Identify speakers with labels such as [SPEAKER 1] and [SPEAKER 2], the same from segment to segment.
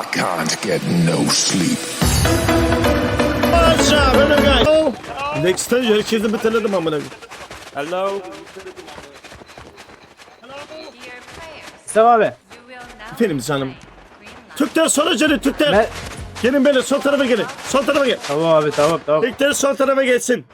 [SPEAKER 1] I can't get no sleep.
[SPEAKER 2] Oh. Next time herkesi biteledim amına.
[SPEAKER 3] Hello.
[SPEAKER 4] Dear players,
[SPEAKER 5] İslam abi.
[SPEAKER 4] you
[SPEAKER 2] Efendim canım. Türkler sola gelin Türkler.
[SPEAKER 5] Ben...
[SPEAKER 2] Gelin böyle sol tarafa gelin. Sol tarafa gel.
[SPEAKER 5] Tamam abi tamam tamam.
[SPEAKER 2] Türkler sol tarafa gelsin.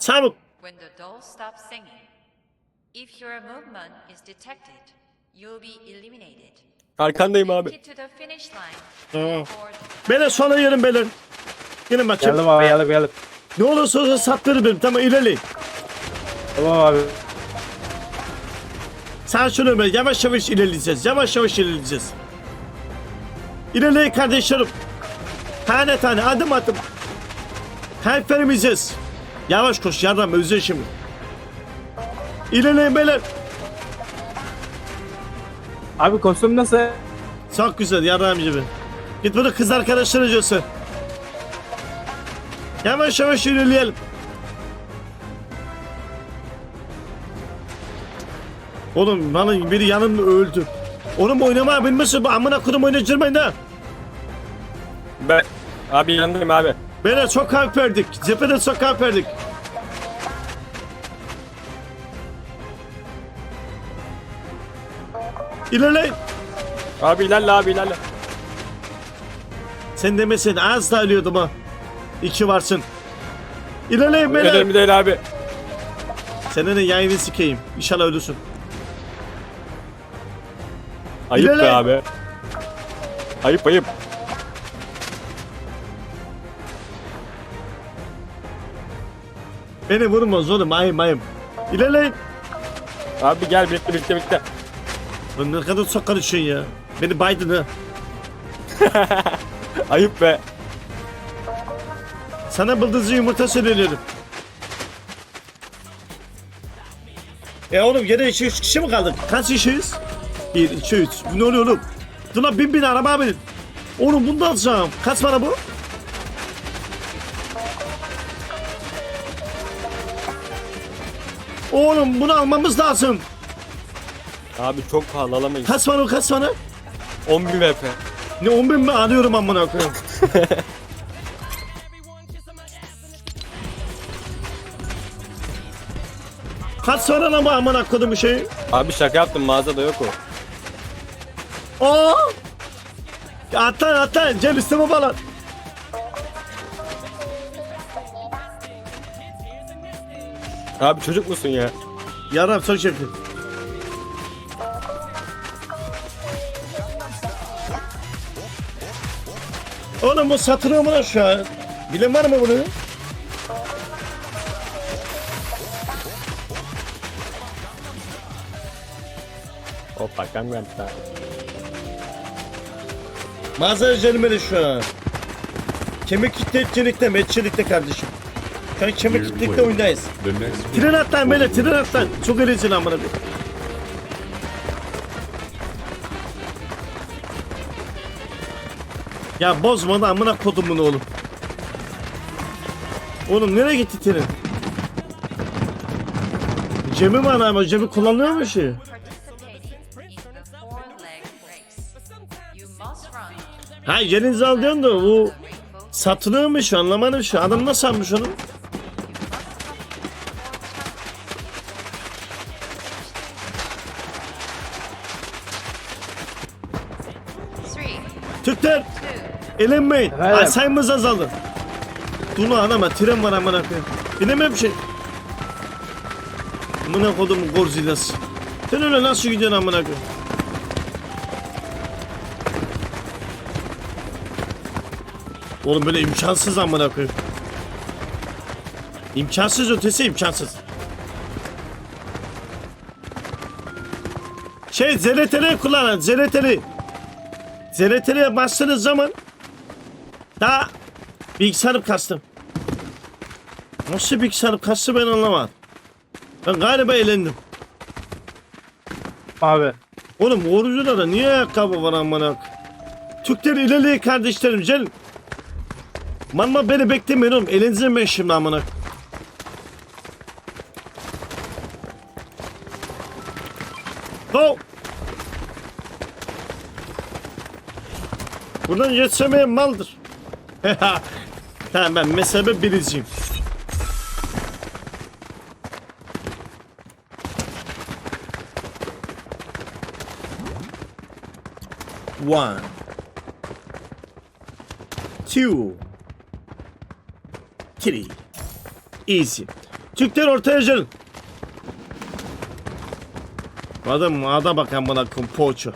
[SPEAKER 2] Çabuk.
[SPEAKER 4] when the doll stops singing. If your movement is detected, you'll be eliminated.
[SPEAKER 3] Arkandayım abi.
[SPEAKER 2] Tamam. Beyler sola gelin beyler. Gelin bakayım.
[SPEAKER 5] Geldim abi geldim geldim.
[SPEAKER 2] Ne olursa olsun sattırır benim. Tamam ilerleyin.
[SPEAKER 5] Tamam abi.
[SPEAKER 2] Sen şunu böyle yavaş yavaş ilerleyeceğiz. Yavaş yavaş ilerleyeceğiz. İlerleyin kardeşlerim. Tane tane adım adım. Kalp vermeyeceğiz. Yavaş koş yardım özür şimdi. İlerleyin beyler.
[SPEAKER 5] Abi kostüm nasıl?
[SPEAKER 2] Çok güzel yardım gibi. Git bunu kız arkadaşlara göster. Yavaş yavaş ilerleyelim. Oğlum bana biri yanımda öldü. Oğlum oynamaya bilmesin bu amına kodum oynayacırmayın da.
[SPEAKER 3] Ben abi yanındayım abi.
[SPEAKER 2] Beyler çok kalp verdik. Cephede çok kalp verdik. İlerleyin.
[SPEAKER 3] Abi ilerle abi ilerle.
[SPEAKER 2] Sen demesin az da ölüyordum ha. İki varsın. İlerleyin beyler.
[SPEAKER 3] Önemli değil abi.
[SPEAKER 2] Senin yayını sikeyim. İnşallah ölürsün.
[SPEAKER 3] Ayıp
[SPEAKER 2] İlerle.
[SPEAKER 3] be abi. Ayıp ayıp.
[SPEAKER 2] Beni vurmaz oğlum ayım ayım. İlerleyin.
[SPEAKER 3] Abi gel birlikte birlikte birlikte.
[SPEAKER 2] Lan ne kadar çok karışıyorsun ya. Beni ha.
[SPEAKER 3] Ayıp be.
[SPEAKER 2] Sana bıldızlı yumurta söylüyorum. E oğlum gene 2 üç kişi mi kaldık? Kaç kişiyiz? 1, 2, 3. Bu ne oluyor oğlum? Dur lan bin bin araba binin. Oğlum bunu da alacağım. Kaç para bu? Oğlum bunu almamız lazım.
[SPEAKER 3] Abi çok pahalı alamayız.
[SPEAKER 2] Kaç para kaç para?
[SPEAKER 3] 10 bin VP.
[SPEAKER 2] Ne 10 bin mi alıyorum amına koyayım. Kaç sonra lan bu amına koyduğum şey?
[SPEAKER 3] Abi şaka yaptım mağazada yok o.
[SPEAKER 2] Oo! Atlan atlan gel üstüme falan.
[SPEAKER 3] Abi çocuk musun ya?
[SPEAKER 2] Yarım son şefim. Oğlum bu satılıyor mu lan şu an? Bilen var mı bunu?
[SPEAKER 3] Hoppa Gangnam Style.
[SPEAKER 2] Mağaza üzerime şu an. Kemik kitletçilikte, metçilikte kardeşim. Şu an kemik kitlikte oyundayız. Tren atlan böyle, tren atlan. Çok eğlenceli amına bir. Ya bozma da amına kodumun oğlum. Oğlum nereye gitti tren? Cem'i var ama Cem'i kullanıyor mu şey? Ha yerinizi al da bu satılıyor mu şu anlamadım şu. Adam nasıl almış onu? Elenmeyin.
[SPEAKER 5] Efendim?
[SPEAKER 2] Sayımız azaldı. Dur lan anama tren var amına koyayım. İnemem şey. Amına kodum Godzilla'sı. Sen öyle nasıl gidiyorsun amına koyayım? Oğlum böyle imkansız amına koyayım. İmkansız ötesi imkansız. Şey ZRT'li kullanan ZRT'li. ZRT'liye bastığınız zaman daha bilgisayarım kastım. Nasıl bilgisayarım kastı ben anlamadım. Ben galiba eğlendim.
[SPEAKER 5] Abi.
[SPEAKER 2] Oğlum orucuna niye ayakkabı var amına? Türkler ilerleyin kardeşlerim gelin. Manma beni beklemeyin oğlum. Elinizden ben şimdi amına. Go. Buradan geçemeyen maldır. tamam ben mezhebe biriciyim. One. Two. Three. Easy. Türkler ortaya gelin. Adam ada bakan bana poğaça.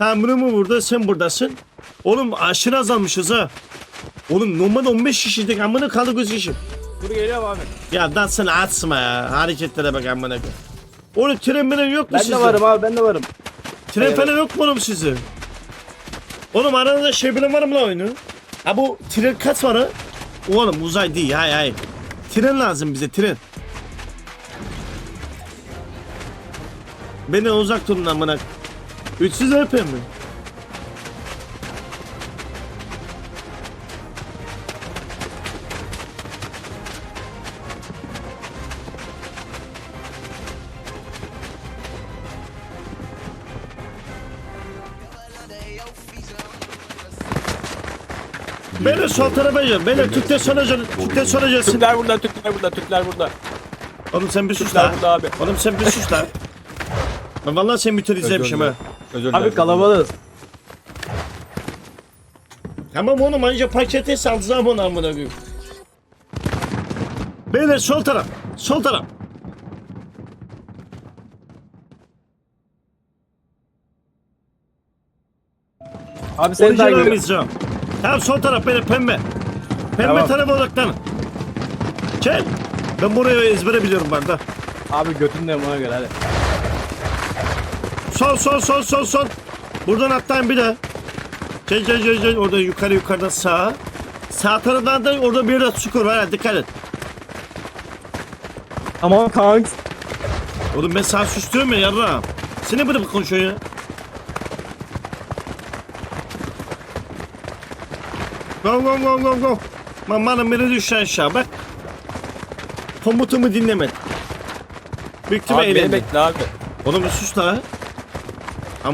[SPEAKER 2] Bunu mu burada sen buradasın. Oğlum aşırı azalmışız ha. Oğlum normal 15 kişiydik amına kaldı göz kişi.
[SPEAKER 5] Dur geliyorum abi.
[SPEAKER 2] Ya dansını açma ya. Hareketlere bak amına koy. Oğlum tren falan yok mu
[SPEAKER 5] Ben
[SPEAKER 2] sizde?
[SPEAKER 5] de varım abi ben de varım.
[SPEAKER 2] Tren falan yok mu oğlum sizde? Oğlum aranızda şey bilen var mı lan oyunu? Ha bu tren kaç var ha? Oğlum uzay değil hay hay. Tren lazım bize tren. Beni uzak tutun amına. 300 RP mi? Beni sol tarafa gel. Beni Türk'te gel. Türk'te sonra gelsin.
[SPEAKER 3] Türkler burada, Türkler burada, Türkler burada.
[SPEAKER 2] Oğlum sen bir sus
[SPEAKER 3] Türkler
[SPEAKER 2] lan.
[SPEAKER 3] burada abi.
[SPEAKER 2] Oğlum sen bir sus lan. Ben vallahi seni mütelizlemişim ha.
[SPEAKER 3] Özür
[SPEAKER 5] Abi
[SPEAKER 3] dilerim.
[SPEAKER 5] kalabalığız.
[SPEAKER 2] Tamam oğlum anca pakete salacağım onu amına koyayım. Beyler sol taraf. Sol taraf.
[SPEAKER 5] Abi seni
[SPEAKER 2] Orijinal
[SPEAKER 5] takip ediyorum.
[SPEAKER 2] mizahım. Tamam sol taraf benim pembe. Pembe
[SPEAKER 5] Tamam.
[SPEAKER 2] tarafa odaklanın. Gel. Ben burayı ezbere biliyorum ben de.
[SPEAKER 5] Abi götündeyim ona göre hadi.
[SPEAKER 2] Sol sol sol sol sol. Buradan atlayın bir daha. Gel gel gel gel. Orada yukarı yukarıdan sağa. Sağ taraftan da orada bir yerde çukur var. ha, Dikkat et.
[SPEAKER 5] Tamam kanks.
[SPEAKER 2] Oğlum ben sağ süslüyorum ya yarrağım. Seni bırak konuşuyor ya. Go go go go go. Man bana biri düştü aşağı bak. Komutumu dinlemedi. Büyük ihtimal
[SPEAKER 3] Abi beni
[SPEAKER 2] eğlendi.
[SPEAKER 3] bekle abi.
[SPEAKER 2] Oğlum bir sus la.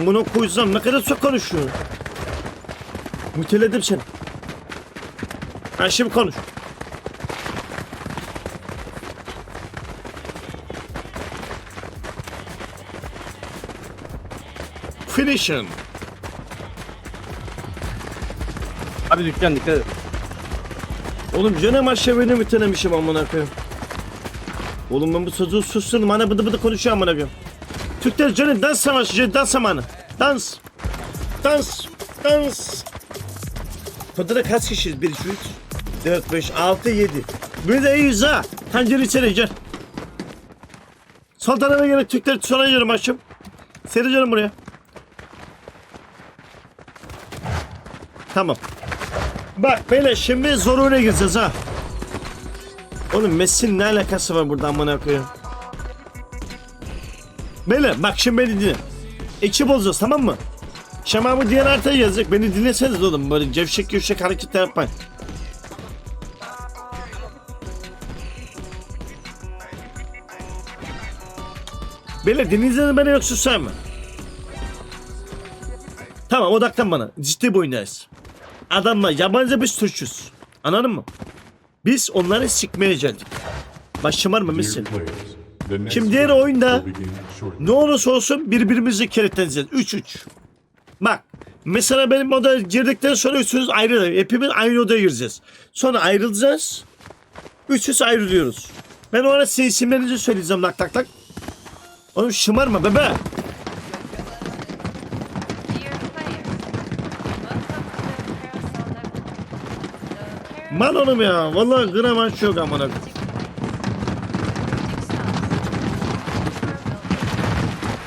[SPEAKER 2] Bunu koysam ne kadar çok konuşuyor. Müteledim seni. Ha şimdi konuş. Finish him.
[SPEAKER 5] Abi dükkan dikkat et.
[SPEAKER 2] Oğlum canım aşağı beni mütelemişim amına koyayım. Oğlum ben bu çocuğu susturdum. Hani bıdı bıdı konuşuyor amına koyayım. Türkler canım dans savaşı, dans zamanı. Dans. Dans. Dans. Fadır'a kaç kişiyiz? 1, 2, 3, 4, 5, 6, 7. Bir de iyiyiz ha. Tencere içeri gel. Sol tarafa gerek Türkler sonra yiyorum açım. Seri canım buraya. Tamam. Bak böyle şimdi zor oyuna gireceğiz ha. Oğlum Messi'nin ne alakası var burada amına koyayım. Böyle bak şimdi beni dinle. Ekip olacağız tamam mı? Şamamı diğer haritaya yazacak. Beni dinleseniz oğlum. Böyle cevşek gevşek hareketler yapmayın. Böyle dinleyeceğiniz beni yoksa mi? Tamam odaklan bana. Ciddi bir oyundayız. Adamla yabancı biz Türk'üz. Anladın mı? Biz onları sikmeye geldik. Bak şımarmamışsın. Şimdi diğer oyunda ne olursa olsun birbirimizi kilitleneceğiz. 3-3. Bak mesela benim odaya girdikten sonra üçümüz ayrılıyor. Hepimiz aynı odaya gireceğiz. Sonra ayrılacağız. Üçüz ayrılıyoruz. Ben o ara sizin isimlerinizi söyleyeceğim lak tak tak. Oğlum şımarma bebe. Man oğlum ya. Vallahi gram aç yok amına.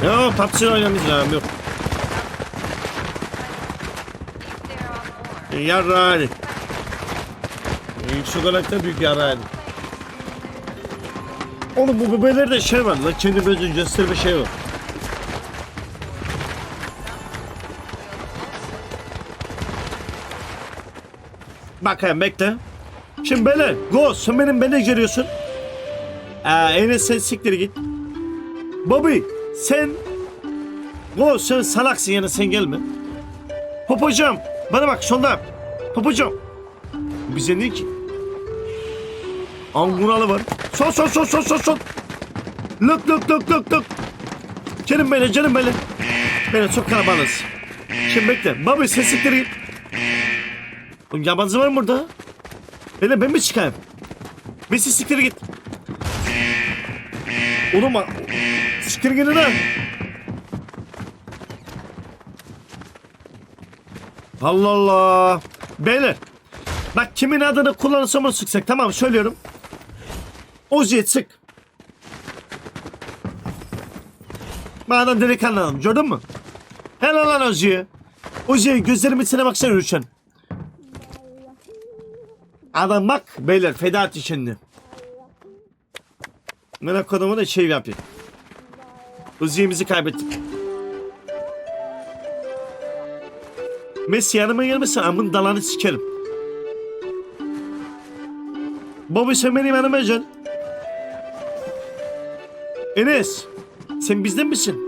[SPEAKER 2] Ya PUBG oynamayacağım yok. Yarra hadi. Şu galakta büyük yarra hadi. Oğlum bu bebelerde şey var lan kendi gözün göster bir şey var. Bakayım bekle. Şimdi bele go sen benim bele geliyorsun. Ee, Enes sen siktir git. Bobby sen Go sen salaksın yani sen gelme. Popocam bana bak solda. Popocam. Bize ne ki? Anguralı var. Sol sol sol sol sol sol. Lök lök lök lök lök. Canım benim canım benim. Beni çok kalabalığız. Şimdi bekle. Baba ses siktir git. Oğlum yabancı var mı burada? Böyle ben mi çıkayım? Ses siktir git. Oğlum. Siktir gidin. Allah Allah. Beyler. Bak kimin adını kullanırsam onu sıksak tamam söylüyorum. Ozi'ye sık. Bana delikanlı gördün mü? Helal lan Ozi'ye. Ozi'ye gözlerimin içine baksana lütfen. Adam bak beyler feda etti kendini. Merak konumu da şey yapayım. Uzi'mizi kaybettik. Messi yanıma gelmesin amın dalanı sikerim. Baba sen benim yanıma gel. Enes. Sen bizden misin?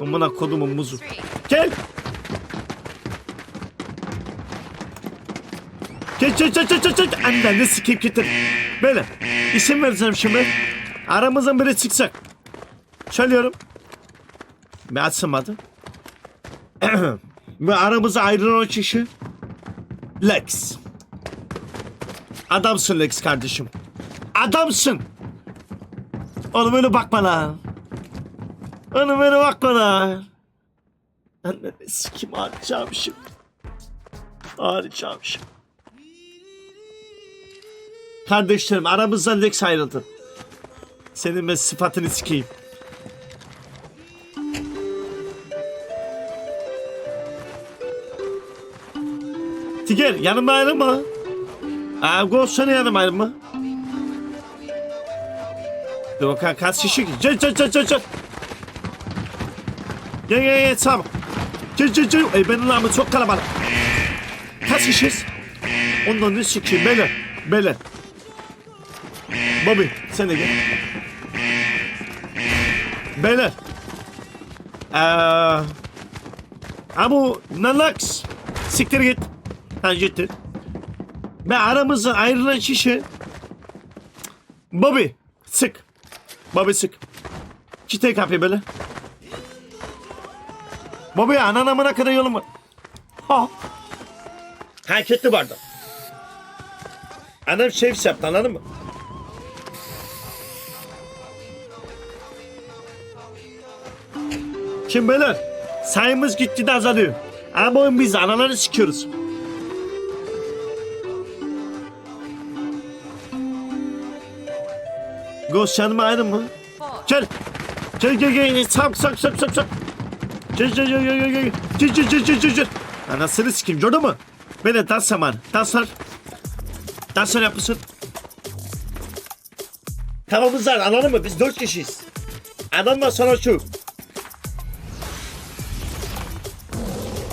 [SPEAKER 2] Amına kodumun muzu. Gel. Gel gel gel gel gel gel. Anneni sikeyim getir. Böyle. İsim vereceğim şimdi. Aramızdan biri çıkacak. Söylüyorum. Bir açmadı. Ve aramıza ayrılan o kişi Lex. Adamsın Lex kardeşim. Adamsın. Oğlum öyle bak bana. Oğlum öyle bak bana. Anneni sikim ağrıyacağım şimdi. Ağrıyacağım şimdi. Kardeşlerim aramızdan Lex ayrıldı. Senin ben sıfatını sikeyim. Tiger yanıma ayrılma. Aa, Ghost yanıma ayrılma. Dur bakalım kaç kişi ki? Gel gel gel gel gel. Gel gel gel tamam. Gel gel gel. Ey benim namım çok kalabalık. Kaç kişiyiz? Ondan ne sikeyim beyler. Beyler. Bobby sen de gel. Beyler. Eee. Ha bu Nanax. Siktir git. Gitti. Ve aramızda ayrılan kişi Bobby sık. Bobby sık. Çite kapıyı böyle. Bobby anan amına kadar yolum var. Ha. Hareketli vardı. Anam şef yaptı anladın mı? Şimdi beyler sayımız gitgide azalıyor. Ama biz anaları sikiyoruz. Ghost yanıma ayrı mı? Gel. Gel gel gel. Sak sak sak sak sak. Gel gel gel gel gel gel. Gel gel gel gel. Anasını sikeyim gördün mü? Beni dans zamanı. Danslar. Danslar yapmışsın. Tamamız var anladın mı? Biz dört kişiyiz. Adam var sana şu.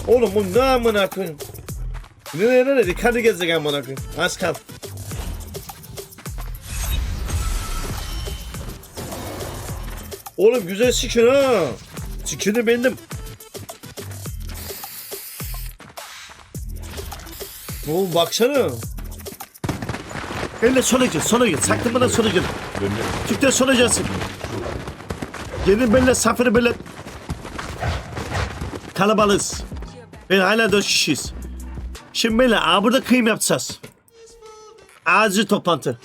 [SPEAKER 2] Oğlum bu ne amına koyayım? Nereye nereye? Dikkat gezecek amına koyayım. Az kal. Oğlum güzel sikin ha. Sikini beğendim. Oğlum baksana. Benimle sola gir, sola gir. Saklamadan sola gir. Türk'te sola gelsin. Gelin benimle safırı böyle. Kalabalığız. Ben hala dört kişiyiz. Şimdi böyle aa, burada kıyım yapacağız. Acil toplantı.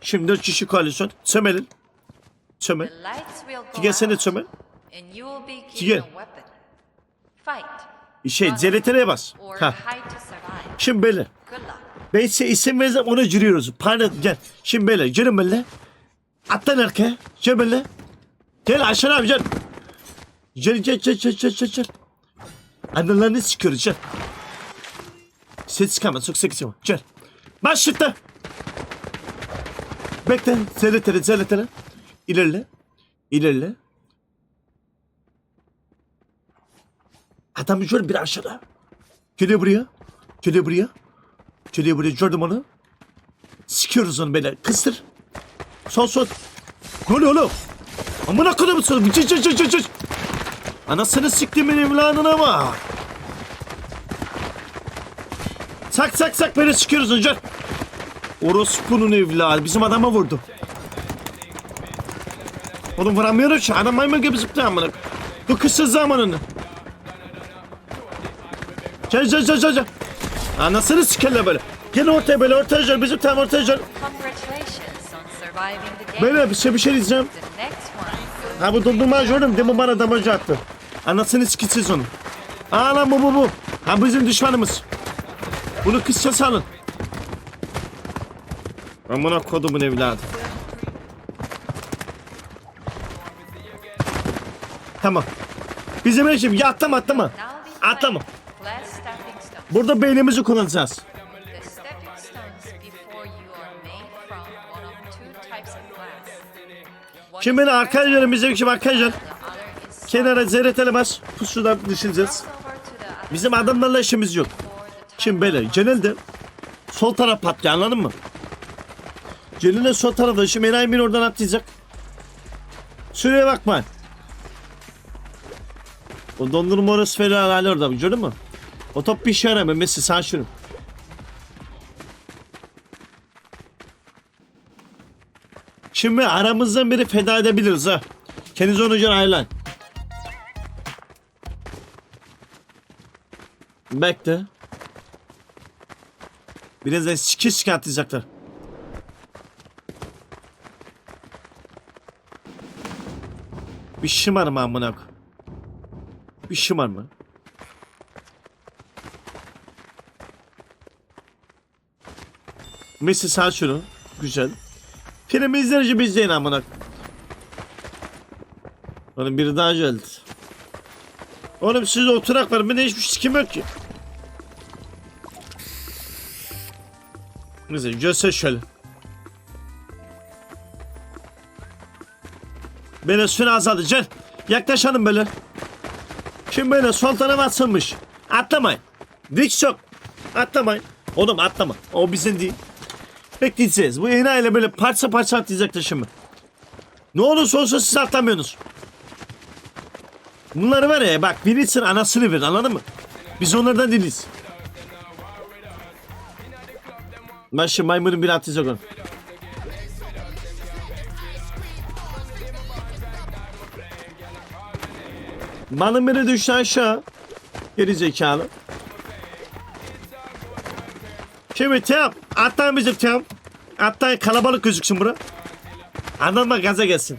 [SPEAKER 2] Şimdi dört kişi koalisyon. Sömelin.
[SPEAKER 4] Go
[SPEAKER 2] Tiger sen de
[SPEAKER 4] weapon. Fight.
[SPEAKER 2] Şey, CLT'ye bas. Ha. Şimdi böyle. Ben size isim vereceğim ona giriyoruz. Pardon gel. Şimdi böyle gelin böyle. Atlan arkaya. Gel böyle. Gel aşağı abi gel. Gel gel gel gel gel gel gel. Anılarını sikiyoruz gel. Ses çıkarma çok seksi var. Gel. Başlıkta. Bekle. Seyretene seyretene. İlerle. İlerle. Adamı gör bir aşağıda. Geliyor buraya. Geliyor buraya. Geliyor buraya gördüm onu. Sikiyoruz onu böyle. Kıstır. Sol sol. Ne oluyor oğlum? Amına koyayım sana. Cız cız cız cız. Anasını siktimin evladına bak. Sak sak sak böyle çıkıyoruz önce. Orospu'nun evladı bizim adama vurdu. Oğlum vuramıyorum ki adam maymun gibi zıplıyor amına. Bu kısır zamanını. Gel gel gel gel. Anasını sikerler böyle. Gel ortaya böyle ortaya gel bizim tam ortaya gel. Böyle bir şey bir şey diyeceğim. Ha bu dondurma gördüm demin bana damacı attı. Anasını sikitsiz onu. Aa lan bu bu bu. Ha bizim düşmanımız. Bunu kısça salın. Amına kodumun evladı. Tamam. Bizim eşim ya atlama atlama. Atlama. Burada beynimizi kullanacağız.
[SPEAKER 4] Vertical,
[SPEAKER 2] dönün bizim
[SPEAKER 4] other is
[SPEAKER 2] Kenara. Pusudan
[SPEAKER 4] over to the other
[SPEAKER 2] Bizim adamlarla işimiz yok. Şimdi böyle genelde sol taraf patlıyor anladın mı? Celil'in sol tarafta şimdi enayi beni oradan atlayacak. Süreye bakma. O dondurma orası falan hali orada gördün mü? O top bir işe yaramıyor Messi sen şunu. Şimdi aramızdan biri feda edebiliriz ha. Kendinize onu göre ayarlayın. Bekle. Birazdan sike sike atlayacaklar. Bir şımarma amına koy. Bir şımarma. Messi sağ şunu. Güzel. Filmi izlerici biz izleyin amına. Oğlum biri daha geldi. Oğlum siz oturak var. Bende hiçbir sikim yok ki. Neyse göster şöyle. Böyle süre azaldı. Gel. Yaklaşalım böyle. Şimdi böyle sol tarafa atılmış. Atlamayın. Dik çok. Atlamayın. Oğlum atlama. O bizim değil. Bekleyeceğiz. Bu enayiyle böyle parça parça atlayacaktır şimdi. Ne olursa olsun siz atlamıyorsunuz. Bunları var ya bak birisinin anasını ver anladın mı? Biz onlardan değiliz. Ben şimdi maymunun biri atacak onu. Balın biri düştü aşağı. Geri zekalı. Şimdi Tem. Atlayın bizim Tem. Atlayın kalabalık gözüksün bura. Anladın mı gaza gelsin.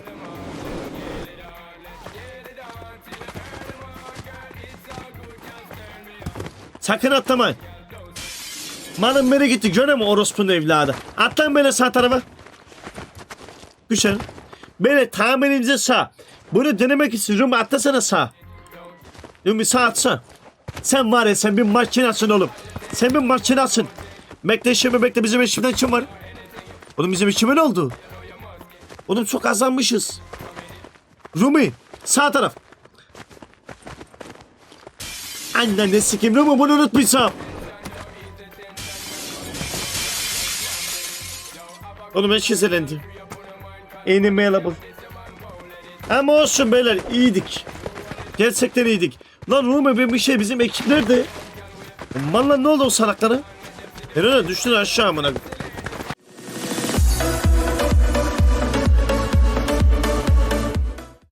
[SPEAKER 2] Sakın atlamayın. Malım beri gitti görüyor musun orospunun evladı? Atlayın böyle sağ tarafa. Güzel. Böyle tahmininize sağ. Bunu denemek istiyorum atlasana sağ. Ümit sağ atsa. Sen var ya sen bir makinasın oğlum. Sen bir makinasın. Bekle şimdi bekle bizim eşimden kim var? Oğlum bizim eşime ne oldu? Oğlum çok azalmışız. Rumi sağ taraf. Annen ne sikim Rumi bunu unutmayacağım. Oğlum ben şizelendi. Animalable. Ama olsun beyler iyiydik. Gerçekten iyiydik. Lan Rumi ben bir şey bizim ekip nerede? Aman lan ne oldu o salaklara? Herhalde düştüler aşağı amına.